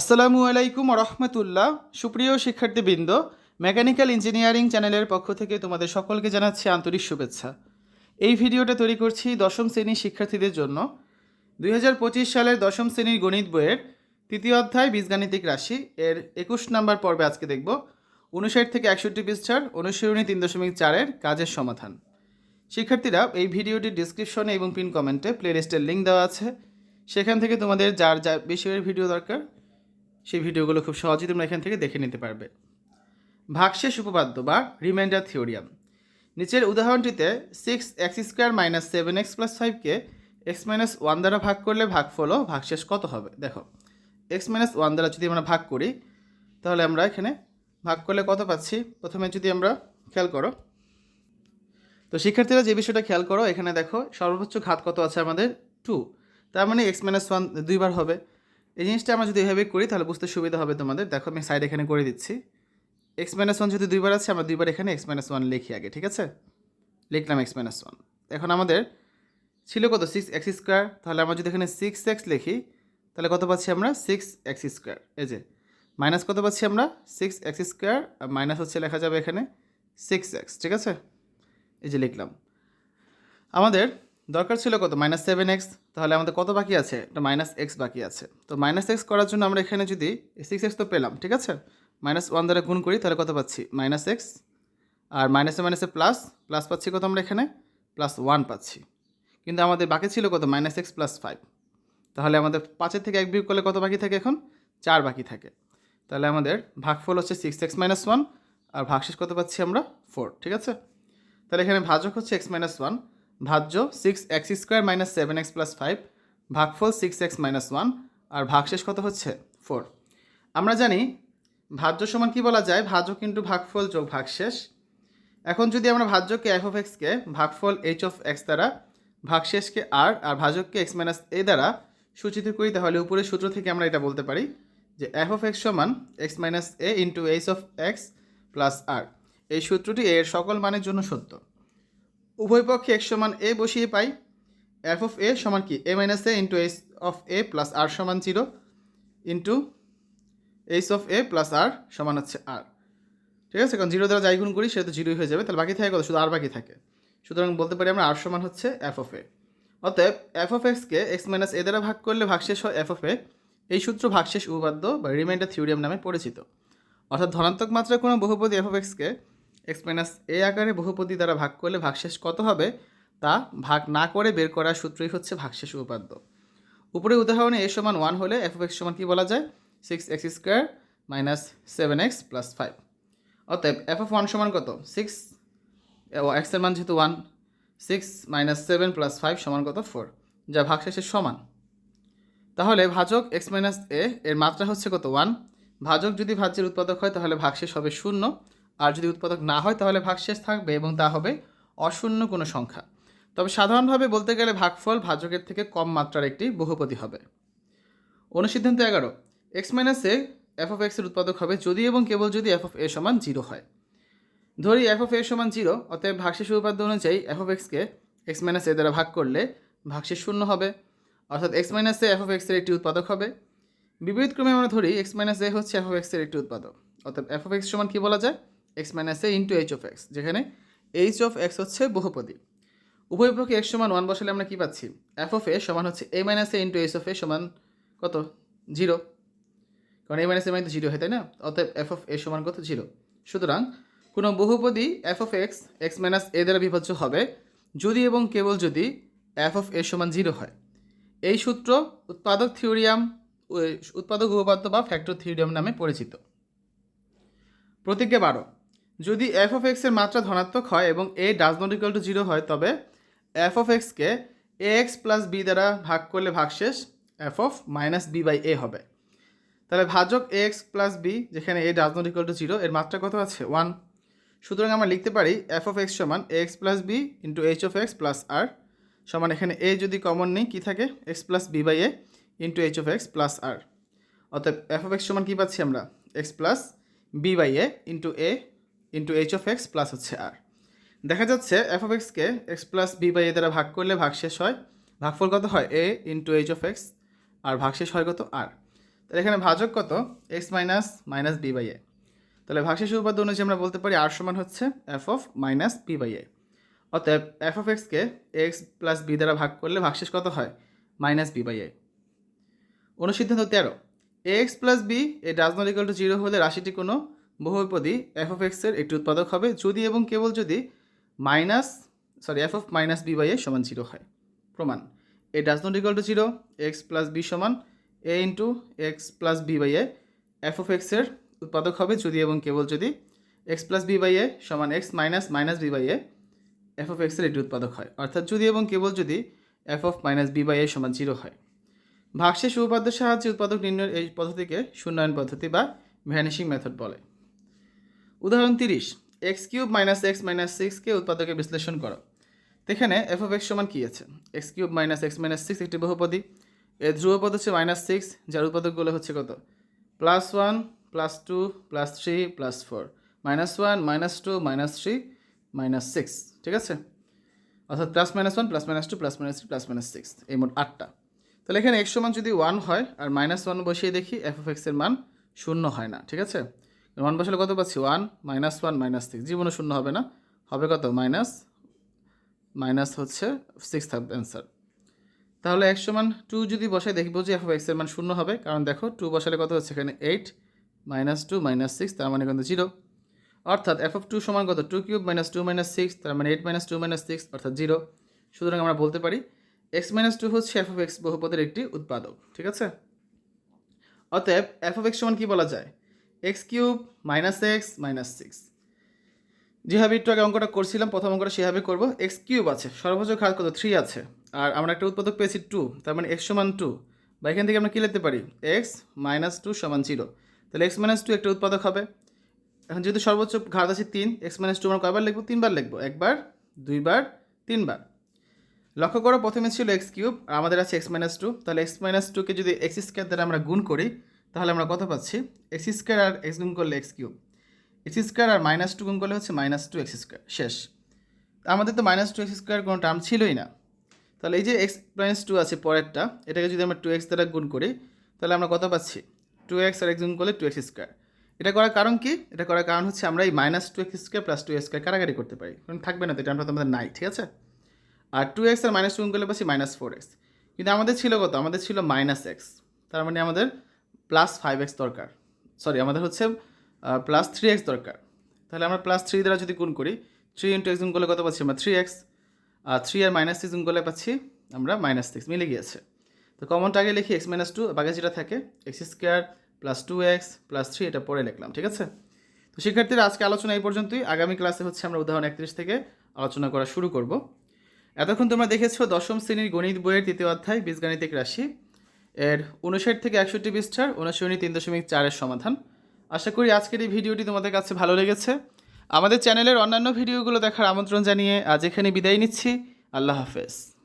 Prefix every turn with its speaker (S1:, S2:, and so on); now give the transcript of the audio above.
S1: আসসালামু আলাইকুম রহমতুল্লাহ সুপ্রিয় শিক্ষার্থীবৃন্দ, মেকানিক্যাল ইঞ্জিনিয়ারিং চ্যানেলের পক্ষ থেকে তোমাদের সকলকে জানাচ্ছি আন্তরিক শুভেচ্ছা। এই ভিডিওটা তৈরি করছি দশম শ্রেণির শিক্ষার্থীদের জন্য। দুই হাজার পঁচিশ সালের দশম শ্রেণির গণিত বইয়ের তৃতীয় অধ্যায় বীজগাণিতিক রাশি। এর একুশ নম্বর পর্বে আজকে দেখব। উনষাট থেকে একষট্টি পৃষ্ঠার অনুশীলনী তিন দশমিক চারের কাজের সমাধান। শিক্ষার্থীরা, এই ভিডিওটির ডিসক্রিপশনে এবং পিন কমেন্টে প্লেলিস্টের লিঙ্ক দেওয়া আছে। সেখান থেকে তোমাদের যার যা বিষয়ের ভিডিও দরকার সেই ভিডিওগুলো খুব সহজেই তোমরা এখান থেকে দেখে নিতে পারবে। ভাগশেষ উপপাদ্য বা রিমাইন্ডার থিওরিয়াম নিচের উদাহরণটিতে six x square minus seven x plus ফাইভকে x minus one দ্বারা ভাগ করলে ভাগফল ও ভাগশেষ কত হবে? দেখো এক্স মাইনাস ওয়ান দ্বারা যদি আমরা ভাগ করি, তাহলে আমরা এখানে ভাগ করলে কত পাচ্ছি? প্রথমে যদি আমরা খেয়াল করো, তো শিক্ষার্থীরা যে বিষয়টা খেয়াল করো, এখানে দেখো সর্বোচ্চ ঘাত কত আছে আমাদের? টু তার মানে এক্স মাইনাস ওয়ান দুইবার হবে। এই জিনিসটা আমরা যদি এভাবে করি, তাহলে বুঝতে সুবিধা হবে তোমাদের। দেখো, আমি সাইড এখানে করে দিচ্ছি। এক্স মাইনাস ওয়ান যদি দুইবার আছে, আমরা দুইবার এখানে এক্স মাইনাস ওয়ান লিখি আগে, ঠিক আছে? লিখলাম এক্স মাইনাস ওয়ান এখন আমাদের ছিল কত? সিক্স এক্স স্কোয়ার তাহলে আমরা যদি এখানে সিক্স এক্স লিখি, তাহলে কত পাচ্ছি আমরা? সিক্স এক্স স্কোয়ার এই যে মাইনাস কত পাচ্ছি আমরা? সিক্স এক্স স্কোয়ার আর মাইনাস হচ্ছে লেখা যাবে এখানে সিক্স এক্স ঠিক আছে? এই যে লিখলাম। আমাদের দরকার ছিল কত? মাইনাস সেভেন এক্স তাহলে আমাদের কত বাকি আছে? এটা মাইনাস এক্স বাকি আছে। তো মাইনাস এক্স করার জন্য আমরা এখানে যদি সিক্স এক্স তো পেলাম, ঠিক আছে? মাইনাস ওয়ান দ্বারা গুণ করি, তাহলে কত পাচ্ছি? মাইনাস এক্স আর মাইনাসে মাইনাসে প্লাস প্লাস পাচ্ছি কত আমরা এখানে? প্লাস ওয়ান পাচ্ছি। কিন্তু আমাদের বাকি ছিল কত? মাইনাস এক্স প্লাস ফাইভ তাহলে আমাদের পাঁচের থেকে এক বিয়োগ করলে কত বাকি থাকে এখন? চার বাকি থাকে। তাহলে আমাদের ভাগফল হচ্ছে সিক্স এক্স মাইনাস ওয়ান আর ভাগশেষ কত পাচ্ছি আমরা? ফোর ঠিক আছে? তাহলে এখানে ভাজক হচ্ছে x minus one ভাজ্য six x square minus seven x plus five ভাগফল সিক্স এক্স মাইনাস ওয়ান আর ভাগশেষ কত হচ্ছে? ফোর আমরা জানি ভাজ্য সমান কি বলা যায়? ভাজক ইন্টু ভাগফল যোগ ভাগশেষ। এখন যদি আমরা ভাজ্যকে এফ অফ এক্সকে ভাগফল এইচ অফ এক্স দ্বারা, ভাগশেষকে আর আর ভাজককে এক্স মাইনাস এ দ্বারা সূচিত করি, তাহলে উপরের সূত্র থেকে আমরা এটা বলতে পারি যে এফ অফ এক্স সমান x minus a into h of x plus r এই সূত্রটি এর সকল মানের জন্য সত্য। উভয় পক্ষে এক্স সমান এ বসিয়ে পাই। এফ অফ এ সমান কি? A minus a into h of a plus r সমান zero into h of a plus r সমান হচ্ছে আর ঠিক আছে? কারণ জিরো দ্বারা যাই গুণ করি, সেটা তো জিরোই হয়ে যাবে। তাহলে বাকি থাকে কত? শুধু আর বাকি থাকে। সুতরাং বলতে পারি আমরা আর সমান হচ্ছে এফ অফ এ অতএব এফ অফ এক্সকে এক্স মাইনাস এ দ্বারা ভাগ করলে ভাগশেষ হয় এফ অফ এ এই সূত্র ভাগশেষ উপপাদ্য বা রিমাইন্ডার থিওরিয়াম নামে পরিচিত। অর্থাৎ ধনাত্মক মাত্রার কোনো বহুপদী এফ অফ এক্সকে এক্স মাইনাস এ আকারে বহুপদী দ্বারা ভাগ করলে ভাগশেষ কত হবে? তা ভাগ না করে বের করার সূত্রই হচ্ছে ভাগশেষ উপপাদ্য। উপরে উদাহরণে এ সমান ওয়ান হলে এফ এক্স সমান কী বলা যায়? Six x square minus seven x plus five অতএব এফ অফ ওয়ান সমান কত? সিক্স এক্সের মান যেহেতু one six minus seven plus five সমান কত? ফোর যা ভাগশেষের সমান। তাহলে ভাজক এক্স মাইনাস এ এর মাত্রা হচ্ছে কত? ওয়ান ভাজক যদি ভাজ্যের উৎপাদক হয় তাহলে ভাগশেষ হবে শূন্য। আর যদি উৎপাদক না হয়, তাহলে ভাগশেষ থাকবে এবং তা হবে অশূন্য কোনো সংখ্যা। তবে সাধারণভাবে বলতে গেলে ভাগফল ভাজকের থেকে কম মাত্রার একটি বহুপতি হবে। অনুসিদ্ধান্ত এগারো x minus a f of এক্সের উৎপাদক হবে যদি এবং কেবল যদি এফ অফ এ সমান জিরো হয়। ধরি এফ অফ এ সমান জিরো অতএব ভাগশেষ উপাদ্য অনুযায়ী এফ অফ এক্সকে এক্স মাইনাস এ দ্বারা ভাগ করলে ভাগশেষ শূন্য হবে। অর্থাৎ x minus a f of এক্সের একটি উৎপাদক হবে। বিপরীত ক্রমে আমরা ধরি এক্স মাইনাস এ হচ্ছে এফ অফ এক্সের একটি উৎপাদক। অর্থাৎ এফ অফ এক্স সমান কী বলা যায়? X minus a into h of x যেখানে এইচ অফ এক্স হচ্ছে বহুপদী। উভয় পক্ষে এক্স সমান ওয়ান বসালে আমরা কী পাচ্ছি? এফ অফ এ সমান হচ্ছে a minus a into h of a সমান কত? জিরো কারণ a minus a minus zero হয়, তাই না? অতএব এফ অফ এ সমান কত? জিরো সুতরাং কোনো বহুপদী f of x x minus a দ্বারা বিভাজ্য হবে যদি এবং কেবল যদি এফ অফ এ সমান জিরো হয়। এই সূত্র উৎপাদক থিওরিয়াম, উৎপাদক উপপাদ্য বা ফ্যাক্টর থিওরিয়াম নামে পরিচিত। প্রতিজ্ঞা বারো। যদি এফ অফ এক্সের মাত্রা ধনাত্মক হয় এবং a does not equal to zero হয়, তবে এফ অফ এক্সকে এ এক্স প্লাস বি দ্বারা ভাগ করলে ভাগশেষ f of minus b by a হবে। তাহলে ভাজক এ এক্স প্লাস বি যেখানে a does not equal to zero এর মাত্রা কত আছে? ওয়ান সুতরাং আমরা লিখতে পারি এফ অফ এক্স সমান a x plus b into h of x plus r সমান এখানে এ যদি কমন নেই, কী থাকে? X plus b by a into h of x plus r অতএব এফ অফ এক্স সমান কী পাচ্ছি আমরা? X plus b by a into a into h of x plus হচ্ছে আর দেখা যাচ্ছে এফ অফ এক্সকে x plus b by a দ্বারা ভাগ করলে ভাগশেষ হয়। ভাগফল কত হয়? A into h of x আর ভাগশেষ হয় কত? আর তাহলে এখানে ভাজক কত? X minus minus b by a তাহলে ভাগশেষ উপপাদ্য অনুযায়ী আমরা বলতে পারি আর সমান হচ্ছে f of minus b by a অতএব এফ অফ এক্সকে এক্স প্লাস বি দ্বারা ভাগ করলে ভাগশেষ কত হয়? মাইনাস বি বাই এ অনুসিদ্ধান্ত তেরো। A x plus b a does not to zero হলে রাশিটি কোনো বহুপদী এফ অফ এক্সের একটি উৎপাদক হবে যদি এবং কেবল যদি minus sorry f of minus b by a সমান জিরো হয়। প্রমাণ a does not equal to zero x plus b সমান a into x plus b by a f of এক্সের উৎপাদক হবে যদি এবং কেবল যদি x plus b by a সমান x minus minus b by a f of এক্সের একটি উৎপাদক হয়। অর্থাৎ যদি এবং কেবল যদি f of minus b by a সমান জিরো হয়। ভাগশেষ উপপাদ্যের সাহায্যে উৎপাদক নির্ণয়ের এই পদ্ধতিকে শূন্যায়ন পদ্ধতি বা ভ্যানিশিং মেথড বলে। উদাহরণ তিরিশ x cube minus x minus সিক্সকে উৎপাদকে বিশ্লেষণ করো। এখানে এফ অফ এক্স সমান কী আছে? X cube minus x minus six একটি বহুপদী। এর ধ্রুবপদ হচ্ছে মাইনাস সিক্স যার উৎপাদকগুলো হচ্ছে কত? Plus one plus two plus three plus four minus one minus two minus three minus six ঠিক আছে? অর্থাৎ plus minus one plus minus two plus minus three plus minus six এই মোট আটটা। তাহলে এখানে এক্স সমান যদি ওয়ান হয়, আর মাইনাস ওয়ান বসিয়ে দেখি এফ অফ এক্সের মান শূন্য হয় না। ঠিক আছে? ওয়ান বসালে কত পাচ্ছি? One minus one minus six জীবনে শূন্য হবে না। হবে কত? মাইনাস মাইনাস হচ্ছে সিক্স থাকবে অ্যান্সার তাহলে এক্স সমান টু যদি বসাই, দেখব যে এফ এক্সের মান শূন্য হবে। কারণ দেখো টু বসালে কত হচ্ছে? এখানে eight minus two minus six তার মানে কিন্তু জিরো অর্থাৎ এফ অফ টু সমান কত? Two cube minus two minus six তার মানে eight minus two minus six অর্থাৎ জিরো সুতরাং আমরা বলতে পারি এক্স মাইনাস টু হচ্ছে এফ অফ এক্স বহুপদের একটি উৎপাদক। ঠিক আছে? অতএব এফ অফ এক্স সমান কী বলা যায়? X cube minus x minus six. যেভাবে একটু আগে অঙ্কটা করছিলাম, প্রথম অঙ্কটা সেভাবে করব। এক্স কিউব আছে, সর্বোচ্চ ঘাত কত? থ্রি আছে। আর আমরা একটা উৎপাদক পেয়েছি টু, তার মানে এক্স সমান টু। বা এখান থেকে আমরা কী লিখতে পারি? এক্স মাইনাস টু সমান জিরো। তাহলে এক্স মাইনাস টু একটা উৎপাদক হবে। এখন যেহেতু সর্বোচ্চ ঘাত আছে তিন, এক্স মাইনাস টু আমরা কয়বার লিখব? তিনবার লিখব। একবার, দুইবার, তিনবার। লক্ষ্য করো, প্রথমে ছিল এক্স কিউব আমাদের আছে এক্স মাইনাস টু। তাহলে এক্স মাইনাস টুকে যদি এক্স স্কোয়ার দ্বারা আমরা গুণ করি তাহলে আমরা কত পাচ্ছি? এক্স স্কোয়ার আর এক্স গুণ করলে এক্স কিউব। এক্স স্কোয়ার আর মাইনাস টু গুণ করলে হচ্ছে মাইনাস টু এক্স স্কোয়ার শেষ। আমাদের তো মাইনাস টু এক্স স্কোয়ার কোনো টার্ম ছিলই না। তাহলে এই যে এক্স মাইনাস টু আছে পরেরটা, এটাকে যদি আমরা টু এক্স দ্বারা গুণ করি, তাহলে আমরা কত পাচ্ছি? টু এক্স আর এক্স গুণ করলে টু এক্স স্কোয়ার এটা করার কারণ কি? এটা করার কারণ হচ্ছে আমরা এই minus two x square plus two x square কারাগারি করতে পারি। কারণ থাকবে না তো, এটা আমরা তো আমাদের নাই, ঠিক আছে? আর টু এক্স আর মাইনাস টু গুণ করলে পাচ্ছি মাইনাস ফোর এক্স কিন্তু আমাদের ছিল কত? আমাদের ছিল মাইনাস এক্স তার মানে আমাদের প্লাস ফাইভ এক্স দরকার। সরি আমাদের হচ্ছে প্লাস থ্রি এক্স দরকার। তাহলে আমরা প্লাস থ্রি দ্বারা যদি গুণ করি থ্রি ইন্টু এক্স গুণ করলে কত পাচ্ছি আমরা? থ্রি এক্স আর থ্রি আর মাইনাস সিক্স গুণ করলে পাচ্ছি আমরা মাইনাস সিক্স মিলে গিয়েছে। তো কমনটা আগে লিখি এক্স মাইনাস টু বাকি যেটা থাকে x square plus two x plus three এটা পরে লিখলাম, ঠিক আছে? তো শিক্ষার্থীরা, আজকে আলোচনা এই পর্যন্তই। আগামী ক্লাসে হচ্ছে আমরা উদাহরণ একত্রিশ থেকে আলোচনা করা শুরু করব। এতক্ষণ তোমরা দেখেছ দশম শ্রেণির গণিত বইয়ের তৃতীয় অধ্যায়, বীজগাণিতিক রাশি। এর উনষাট থেকে একষট্টি পৃষ্ঠার অনুসরণী তিন দশমিক চারের সমাধান। আশা করি আজকের এই ভিডিওটি তোমাদের কাছে ভালো লেগেছে। আমাদের চ্যানেলের অন্যান্য ভিডিওগুলো দেখার আমন্ত্রণ জানিয়ে আজ এখানে বিদায় নিচ্ছি। আল্লাহ হাফেজ।